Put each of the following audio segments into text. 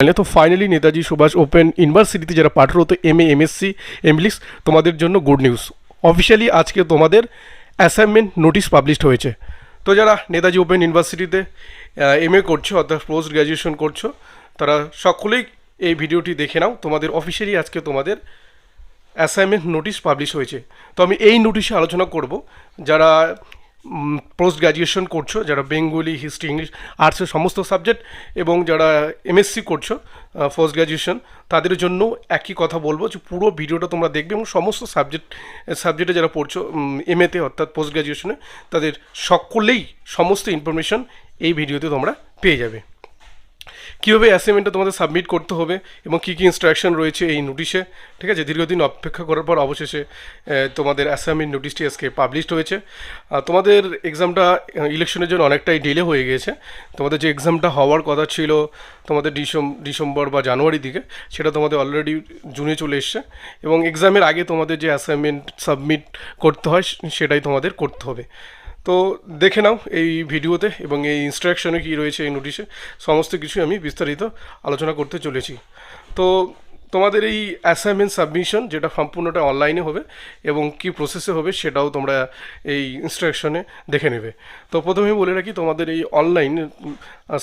তো finally Netaji Subhash open ইউনিভার্সিটিতে যারা পাঠরত এম এ এমএসসি এমলিস তোমাদের জন্য গুড নিউজ অফিসিয়ালি আজকে তোমাদের অ্যাসাইনমেন্ট নোটিশ পাবলিশড হয়েছে। তো যারা নেতাজি ওপেন ইউনিভার্সিটিতে এম এ করছ, অর্থাৎ পোস্ট গ্র্যাজুয়েশন করছ, তারা সকলেই এই ভিডিওটি দেখে নাও। তোমাদের অফিসিয়ালি আজকে তোমাদের অ্যাসাইনমেন্ট নোটিশ পাবলিশ হয়েছে। তো আমি এই নোটিশে আলোচনা করব। যারা পোস্ট গ্র্যাজুয়েশন করছ, যারা বেঙ্গলি হিস্ট্রি ইংলিশ আর্টসের সমস্ত সাবজেক্ট এবং যারা এমএসসি করছ পোস্ট গ্র্যাজুয়েশন তাদের জন্য একই কথা বলব যে পুরো ভিডিওটা তোমরা দেখবে এবং সমস্ত সাবজেক্ট সাবজেক্টে যারা পড়ছো এমএতে অর্থাৎ পোস্ট গ্র্যাজুয়েশনে তাদের সকলেই সমস্ত ইনফরমেশন এই ভিডিওতে তোমরা পেয়ে যাবে। কীভাবে অ্যাসাইনমেন্টটা তোমাদের সাবমিট করতে হবে এবং কী কী ইনস্ট্রাকশন রয়েছে এই নোটিশে ঠিক আছে? দীর্ঘদিন অপেক্ষা করার পর অবশেষে তোমাদের অ্যাসাইনমেন্ট নোটিশটি আজকে পাবলিশড হয়েছে। তোমাদের এক্সামটা ইলেকশনের জন্য অনেকটাই ডিলে হয়ে গেছে তোমাদের যে এক্সামটা হওয়ার কথা ছিল তোমাদের ডিসেম ডিসেম্বর বা জানুয়ারি দিকে, সেটা তোমাদের অলরেডি জুনে চলে এসছে এবং এক্সামের আগে তোমাদের যে অ্যাসাইনমেন্ট সাবমিট করতে হয়, সেটাই তোমাদের করতে হবে। তো দেখে নাও এই ভিডিওতে এবং এই ইনস্ট্রাকশনে কী রয়েছে এই নোটিশে সমস্ত কিছু আমি বিস্তারিত আলোচনা করতে চলেছি। তো তোমাদের এই অ্যাসাইনমেন্ট সাবমিশন যেটা সম্পূর্ণটা অনলাইনে হবে এবং কি প্রসেসে হবে সেটাও তোমরা এই ইনস্ট্রাকশনে দেখে নেবে। তো প্রথমে বলে রাখি, তোমাদের এই অনলাইন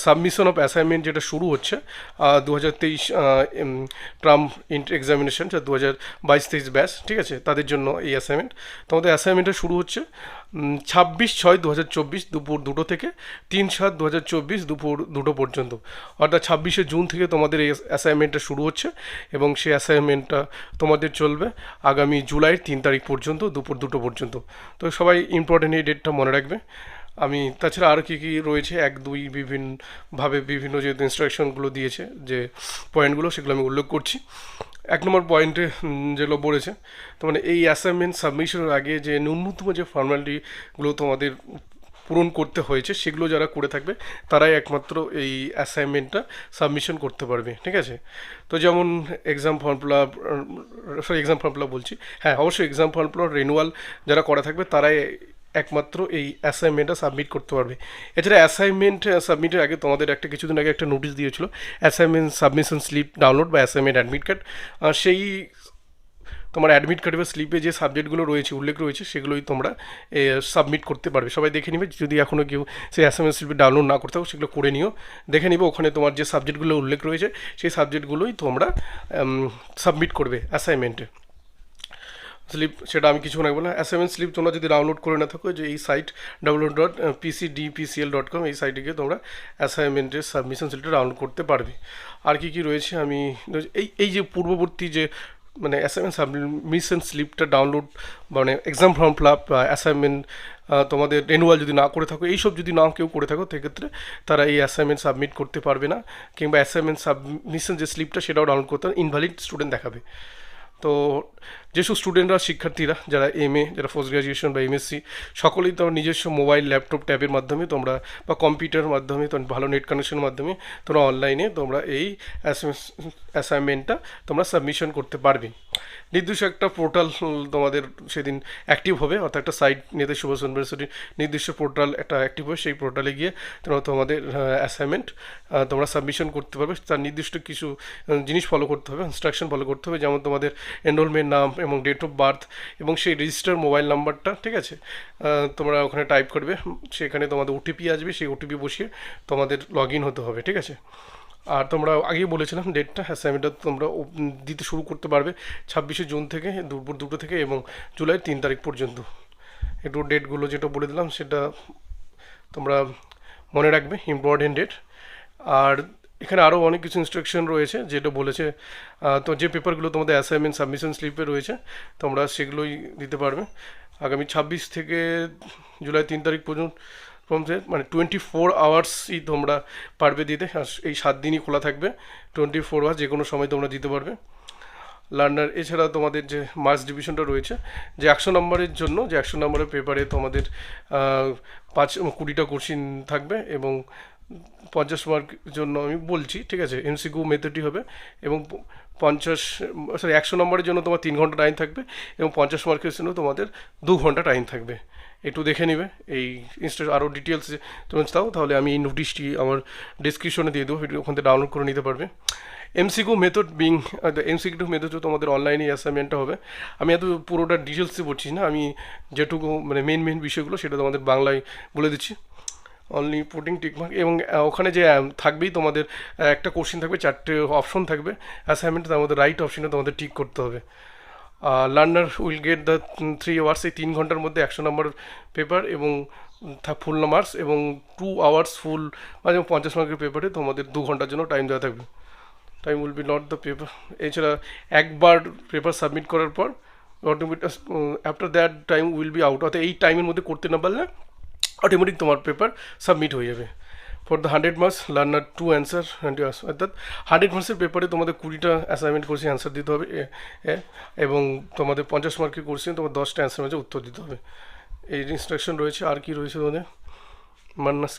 সাবমিশন অফ অ্যাসাইনমেন্ট যেটা শুরু হচ্ছে দু হাজার তেইশ ট্রাম এক্সামিনেশন দু হাজার বাইশ তেইশ ব্যাচ ঠিক আছে? তাদের জন্য এই অ্যাসাইনমেন্ট তোমাদের অ্যাসাইনমেন্টটা শুরু হচ্ছে ছাব্বিশ ছয় দু হাজার চব্বিশ দুপুর দুটো থেকে, তিন সাত দু হাজার চব্বিশ দুপুর দুটো পর্যন্ত। অর্থাৎ ছাব্বিশে জুন থেকে তোমাদের এই অ্যাসাইনমেন্টটা শুরু হচ্ছে এবং সেই অ্যাসাইনমেন্টটা তোমাদের চলবে আগামী জুলাইয়ের তিন তারিখ পর্যন্ত, দুপুর দুটো পর্যন্ত। তো সবাই ইম্পর্টেন্ট এই ডেটটা মনে রাখবে। আমি, তাছাড়া আর কী কী রয়েছে? এক, দুই বিভিন্নভাবে বিভিন্ন যেহেতু ইনস্ট্রাকশনগুলো দিয়েছে, যে পয়েন্টগুলো সেগুলো আমি উল্লেখ করছি। এক নম্বর পয়েন্টে যেগুলো বলেছে তো মানে এই অ্যাসাইনমেন্ট সাবমিশনের আগে যে ন্যূনতম যে ফর্মালিটিগুলো তোমাদের পূরণ করতে হয়েছে, সেগুলো যারা করে থাকবে, তারাই একমাত্র এই অ্যাসাইনমেন্টটা সাবমিশন করতে পারবে, ঠিক আছে? তো যেমন exam form fill sorry exam form বলছি। হ্যাঁ অবশ্যই এক্সাম ফর্ম রেনুয়াল যারা করা থাকবে, তারাই একমাত্র এই অ্যাসাইনমেন্টটা সাবমিট করতে পারবে। এছাড়া অ্যাসাইনমেন্ট সাবমিটের আগে তোমাদের একটা কিছুদিন আগে একটা নোটিশ দিয়েছিল অ্যাসাইনমেন্ট সাবমিশন স্লিপ ডাউনলোড বা অ্যাসাইনমেন্ট অ্যাডমিট কার্ড সেই তোমার অ্যাডমিট কার্ডে বা স্লিপে যে সাবজেক্টগুলো রয়েছে, উল্লেখ রয়েছে, সেগুলোই তোমরা সাবমিট করতে পারবে। সবাই দেখে নিবে, যদি এখনও কেউ সেই অ্যাসাইনমেন্ট স্লিপে ডাউনলোড না করতে হবে সেগুলো করে নিও। দেখে নিবে ওখানে তোমার যে সাবজেক্টগুলো উল্লেখ রয়েছে, সেই সাবজেক্টগুলোই তোমরা সাবমিট করবে অ্যাসাইনমেন্টে স্লিপ সেটা আমি কিছুক্ষণ আগে বললাম অ্যাসাইনমেন্ট স্লিপ তোমরা যদি ডাউনলোড করে না থাকো, যে এই site download dot PC DPCL dot com এই সাইটে গিয়ে তোমরা অ্যাসাইনমেন্টের সাবমিশন স্লিপটা ডাউনলোড করতে পারবে। আর কি কি রয়েছে আমি, এই এই যে পূর্ববর্তী যে মানে অ্যাসাইনমেন্ট সাবমিশন স্লিপটা ডাউনলোড মানে এক্সাম ফর্ম ফিল অ্যাসাইনমেন্ট তোমাদের রেনুয়াল যদি না করে থাকো, এইসব যদি না কেউ করে থাকো, সেক্ষেত্রে তারা এই অ্যাসাইনমেন্ট সাবমিট করতে পারবে না, কিংবা অ্যাসাইনমেন্ট সাবমিশন যে স্লিপটা সেটাও ডাউনলোড করতে ইনভ্যালিড স্টুডেন্ট দেখাবে। তো যেসব স্টুডেন্টরা, শিক্ষার্থীরা, যারা এম এ যারা পোস্ট গ্রাজুয়েশন বা এমএসসি সকলেই তো নিজস্ব মোবাইল ল্যাপটপ ট্যাবের মাধ্যমে তোমরা বা কম্পিউটারের মাধ্যমে তোমরা ভালো নেট কানেকশনের মাধ্যমে তোমরা অনলাইনে তোমরা এই অ্যাসাইনমেন্টটা তোমরা সাবমিশন করতে পারবে। নির্দিষ্ট একটা পোর্টাল তোমাদের সেদিন অ্যাক্টিভ হবে, অর্থাৎ একটা সাইট নেতাজি সুভাষ ইউনিভার্সিটির নির্দিষ্ট পোর্টাল একটা অ্যাক্টিভ হবে, সেই পোর্টালে গিয়ে তোমরা তোমাদের অ্যাসাইনমেন্ট তোমরা সাবমিশন করতে পারবে। তার নির্দিষ্ট কিছু জিনিস ফলো করতে হবে ইনস্ট্রাকশন ফলো করতে হবে, যেমন তোমাদের এনরোলমেন্ট নাম এবং ডেট অফ বার্থ এবং সেই রেজিস্টার মোবাইল নাম্বারটা ঠিক আছে? তোমরা ওখানে টাইপ করবে, সেখানে তোমাদের ওটিপি আসবে, সেই ওটিপি বসিয়ে তোমাদের লগ ইন হতে হবে, ঠিক আছে? আর তোমরা আগেই বলেছিলাম ডেটটা হ্যাঁ অ্যাসাইনমেন্টটা তোমরা দিতে শুরু করতে পারবে ছাব্বিশে জুন থেকে, দুপুর দুটো থেকে এবং জুলাই তিন তারিখ পর্যন্ত। একটু ডেটগুলো যেটা বলে দিলাম, সেটা তোমরা মনে রাখবে ইম্পর্টেন্ট ডেট আর এখানে আরও অনেক কিছু ইনস্ট্রাকশন রয়েছে, যেটা বলেছে তো যে পেপারগুলো তোমাদের অ্যাসাইনমেন্ট সাবমিশন স্লিপে রয়েছে, তোমরা সেগুলোই দিতে পারবে। আগামী ছাব্বিশ থেকে জুলাই তিন তারিখ পর্যন্ত পর্যন্ত মানে টোয়েন্টি ফোর আওয়ার্সই তোমরা পারবে দিতে। এই সাত দিনই খোলা থাকবে। টোয়েন্টি ফোর আওয়ার্স যে কোনো সময় তোমরা দিতে পারবে। লার্নার এছাড়া তোমাদের যে মার্কস ডিভিশনটা রয়েছে, যে একশো নম্বরের জন্য, যে একশো নম্বরের পেপারে তোমাদের পাঁচ কুড়িটা কোশ্চিন থাকবে এবং পঞ্চাশ মার্ক জন্য আমি বলছি, ঠিক আছে? এমসিকিউ মেথডই হবে এবং পঞ্চাশ সরি একশো নম্বরের জন্য তোমার তিন ঘণ্টা টাইম থাকবে এবং পঞ্চাশ মার্কের জন্য তোমাদের দু ঘণ্টা টাইম থাকবে। একটু দেখে নেবে। এই ইনস্টা আরও ডিটেলস তুমি চাও, তাহলে আমি এই নোটিশটি আমার ডিসক্রিপশনে দিয়ে দেবো ওখান থেকে ডাউনলোড করে নিতে পারবে। MCQ method being MCQ method তোমাদের অনলাইনে অ্যাসাইনমেন্টটা হবে। আমি এত পুরোটা ডিটেলসে পড়ছি না, আমি যেটুকু মানে মেন মেন বিষয়গুলো সেটা তোমাদের বাংলায় বলে দিচ্ছি। অনলি পুটিং টিকমার্ক এবং ওখানে যে থাকবেই তোমাদের একটা কোশ্চেন থাকবে, চারটে অপশন থাকবে। অ্যাসাইনমেন্ট তার মধ্যে রাইট অপশনে তোমাদের টিক করতে হবে। Learner will get the three hours, এই তিন ঘণ্টার মধ্যে একশো নম্বর পেপার এবং ফুল মার্কস এবং টু আওয়ার্স ফুল মানে পঞ্চাশ মার্কের পেপারে তোমাদের দু ঘণ্টার জন্য টাইম দেওয়া থাকবে। Time will be not the paper. এছাড়া একবার পেপার সাবমিট করার পর automatic after that time will be out, অর্থাৎ এই টাইমের মধ্যে করতে না পারলে অটোমেটিক তোমার পেপার সাবমিট হয়ে যাবে। For the hundred marks learner to answer অর্থাৎ হান্ড্রেড মার্কসের পেপারে তোমাদের কুড়িটা অ্যাসাইনমেন্ট করছি অ্যান্সার দিতে হবে এবং তোমাদের পঞ্চাশ মার্কের করছি তোমার দশটা অ্যান্সার মাঝে উত্তর দিতে হবে। এই ইনস্ট্রাকশন রয়েছে, আর কি রয়েছে তোমাদের? মান্নাস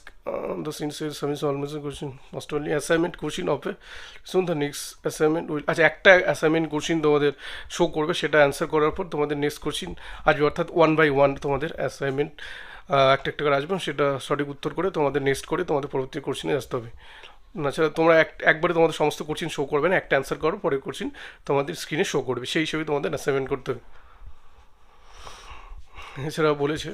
the sincere service almost question most only assignment question of soon the next assignment will আচ্ছা একটা অ্যাসাইনমেন্ট কোশ্চিন তোমাদের শো করবে, সেটা অ্যান্সার করার পর তোমাদের নেক্সট কোশ্চিন আসবে, অর্থাৎ ওয়ান বাই ওয়ান তোমাদের অ্যাসাইনমেন্ট একটা একটা করে আসবেন সেটা সঠিক উত্তর করে তোমাদের নেক্সট করে তোমাদের পরবর্তী কোশ্চিনে আসতে হবে। তাছাড়া তোমরা এক, একবারে তোমাদের সমস্ত কোশ্চিন শো করবে না, একটা অ্যান্সার করো, পরের কোশ্চিন তোমাদের স্ক্রিনে শো করবে। সেই হিসেবে তোমাদের অ্যাসাইনমেন্ট করতে হবে। এছাড়া বলেছে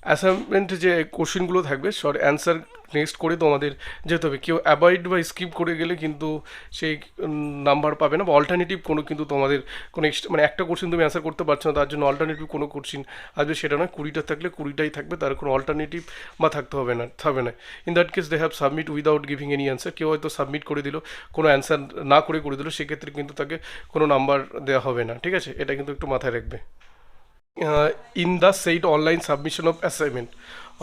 অ্যাসাইনমেন্টে যে কোশ্চেনগুলো থাকবে সর অ্যান্সার নেক্সট করে তোমাদের যেতে হবে। কেউ অ্যাভয়েড বা স্কিপ করে গেলে কিন্তু সেই নাম্বার পাবে না বা অল্টারনেটিভ কোনো কিন্তু তোমাদের কোনো extra- মানে একটা কোশ্চেন তুমি অ্যান্সার করতে পারছ না, তার জন্য অল্টারনেটিভ কোনো কোশ্চেন আসবে, সেটা নয়। কুড়িটা থাকলে কুড়িটাই থাকবে, তার কোনো অল্টারনেটিভ বা থাকতে হবে না, থাকবে না। In that case they have submit without giving any answer কেউ হয়তো সাবমিট করে দিল, কোনো অ্যান্সার না করে করে দিল, সেক্ষেত্রে কিন্তু তাকে কোনো নাম্বার দেওয়া হবে না, ঠিক আছে? এটা কিন্তু একটু মাথায় রাখবে। In the site online submission of assignment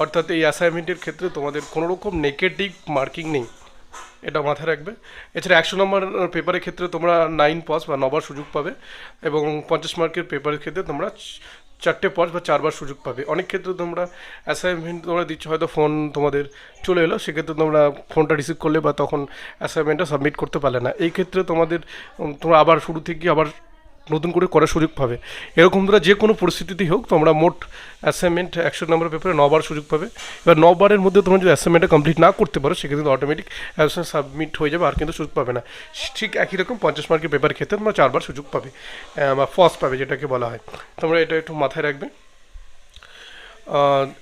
অর্থাৎ এই অ্যাসাইনমেন্টের ক্ষেত্রে তোমাদের কোনো রকম নেগেটিভ মার্কিং নেই। এটা মাথায় রাখবে। এছাড়া একশো নম্বর পেপারের ক্ষেত্রে তোমরা নাইন পাস বা নবার সুযোগ পাবে এবং পঞ্চাশ মার্কের পেপারের ক্ষেত্রে তোমরা চারটে পাস বা চারবার সুযোগ পাবে। অনেক ক্ষেত্রে তোমরা অ্যাসাইনমেন্ট তোমরা দিচ্ছ, হয়তো ফোন তোমাদের চলে এলো, সেক্ষেত্রে তোমরা ফোনটা রিসিভ করলে বা তখন অ্যাসাইনমেন্টটা সাবমিট করতে পারলে না। এই ক্ষেত্রে তোমাদের তোমরা আবার শুরু থেকে আবার নতুন করে করার সুযোগ পাবে। এরকম তোমরা যে কোনো পরিস্থিতিতেই হোক, তোমরা মোট অ্যাসাইনমেন্ট একশো নম্বর পেপারে নবার সুযোগ পাবে। এবার নবারের মধ্যে তোমরা যদি অ্যাসাইনমেন্টটা কমপ্লিট না করতে পারো, সেক্ষেত্রে অটোমেটিক অ্যাসাইনমেন্ট সাবমিট হয়ে যাবে, আর কিন্তু সুযোগ পাবে না। ঠিক একই রকম পঞ্চাশ মার্কের পেপার ক্ষেত্রে তোমরা চারবার সুযোগ পাবে বা ফার্স্ট পাবে যেটাকে বলা হয়। তোমরা এটা একটু মাথায় রাখবে।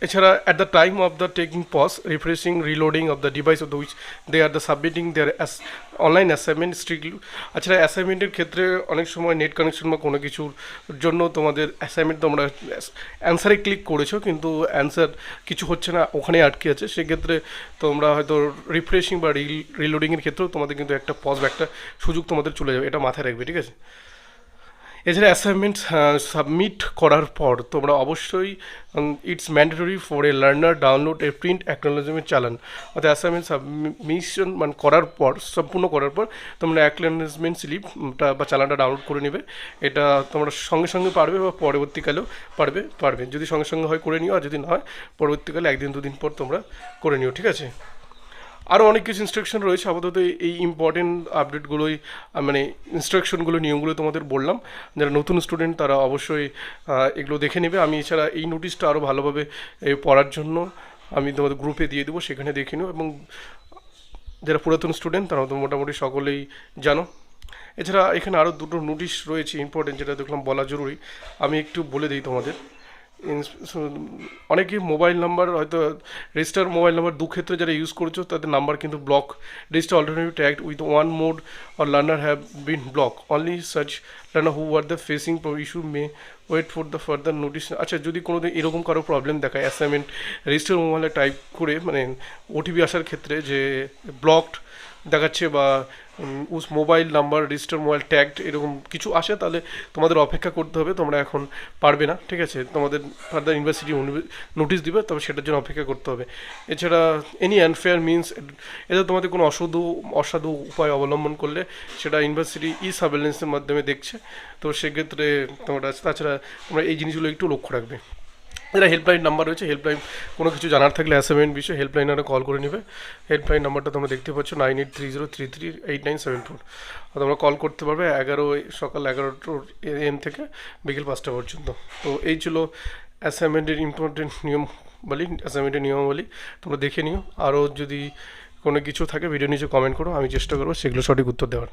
এছাড়া at the time of the taking pause refreshing reloading of the device of the which they are the submitting their online assignment strictly আচ্ছা অ্যাসাইনমেন্টের ক্ষেত্রে অনেক সময় নেট কানেকশন বা কোনো কিছুর জন্য তোমাদের অ্যাসাইনমেন্ট তোমরা অ্যান্সারে ক্লিক করেছ, কিন্তু অ্যান্সার কিছু হচ্ছে না ওখানে আটকে আছে। সেক্ষেত্রে তোমরা হয়তো রিফ্রেশিং বা রিল রিলোডিংয়ের ক্ষেত্রেও তোমাদের কিন্তু একটা পজ বা একটা সুযোগ তোমাদের চলে যাবে, এটা মাথায় রাখবে, ঠিক আছে? এছাড়া অ্যাসাইনমেন্ট সাবমিট করার পর তোমরা অবশ্যই it's mandatory for a learner download a print acknowledgement challan. অর্থাৎ অ্যাসাইনমেন্ট সাবমিশন মানে করার পর, সম্পূর্ণ করার পর তোমরা অ্যাকনোলজমেন্ট স্লিপটা বা চালানটা ডাউনলোড করে নেবে। এটা তোমরা সঙ্গে সঙ্গে পারবে বা পরবর্তীকালেও পারবে পারবে। যদি সঙ্গে সঙ্গে হয়, করে নিও। আর যদি না হয়, পরবর্তীকালে একদিন, দুদিন পর তোমরা করে নিও, ঠিক আছে? আরও অনেক কিছু ইনস্ট্রাকশন রয়েছে। আপাতত এই ইম্পর্টেন্ট আপডেটগুলোই মানে ইনস্ট্রাকশনগুলো নিয়মগুলো তোমাদের বললাম। যারা নতুন স্টুডেন্ট তারা অবশ্যই এগুলো দেখে নেবে। আমি এছাড়া এই নোটিশটা আরও ভালোভাবে পড়ার জন্য আমি তোমাদের গ্রুপে দিয়ে দেবো, সেখানে দেখে নিও। এবং যারা পুরাতন স্টুডেন্ট তারা তো মোটামুটি সকলেই জানো। এছাড়া এখানে আরও দুটো নোটিশ রয়েছে ইম্পর্টেন্ট যেটা দেখলাম বলা জরুরি। আমি একটু বলে দিই তোমাদের। অনেকেই মোবাইল নাম্বার হয়তো রেজিস্টার মোবাইল নাম্বার দু ক্ষেত্রে যারা ইউজ করছ, তাদের নাম্বার কিন্তু block register alternative tag with one mode or learner have been block only search learner who are the facing issue may wait for the further notice আচ্ছা যদি কোনো দিন এরকম কারও প্রবলেম দেখায় অ্যাসাইনমেন্ট রেজিস্টার মোবাইলে টাইপ করে মানে ওটিপি আসার ক্ষেত্রে যে ব্লকড দেখাচ্ছে বা উস mobile number, register mobile, tagged এরকম কিছু আসে, তাহলে তোমাদের অপেক্ষা করতে হবে, তোমরা এখন পারবে না, ঠিক আছে? তোমাদের ফার্দার ইউনিভার্সিটি নোটিশ দিবে, তবে সেটার জন্য অপেক্ষা করতে হবে। এছাড়া এনি আনফেয়ার মিনস এটা তোমাদের কোনো অসাধু অসাধু উপায় অবলম্বন করলে সেটা ইউনিভার্সিটি ই সার্ভেলেন্সের মাধ্যমে দেখছে, তো সেক্ষেত্রে তোমরা তাছাড়া তোমরা এই জিনিসগুলো একটু লক্ষ্য রাখবে। এরা হেল্পলাইন নাম্বার রয়েছে হেল্পলাইন কোনো কিছু জানার থাকলে অ্যাসাইনমেন্ট বিষয়ে হেল্পলাইন হেল্পলাইনারে কল করে নেবে। হেল্পলাইন নাম্বারটা তোমরা দেখতে পাচ্ছ nine eight three zero three three eight nine seven four তোমরা কল করতে পারবে এগারো সকাল এগারোটোর এম থেকে বিকেল পাঁচটা পর্যন্ত। তো এই ছিল অ্যাসাইনমেন্টের ইম্পর্টেন্ট নিয়ম বলি অ্যাসাইনমেন্টের নিয়মাবলী। তোমরা দেখে নিও। আরও যদি কোনো কিছু থাকে ভিডিও নিচে কমেন্ট করো। আমি চেষ্টা করব সেগুলো সঠিক উত্তর দেওয়ার।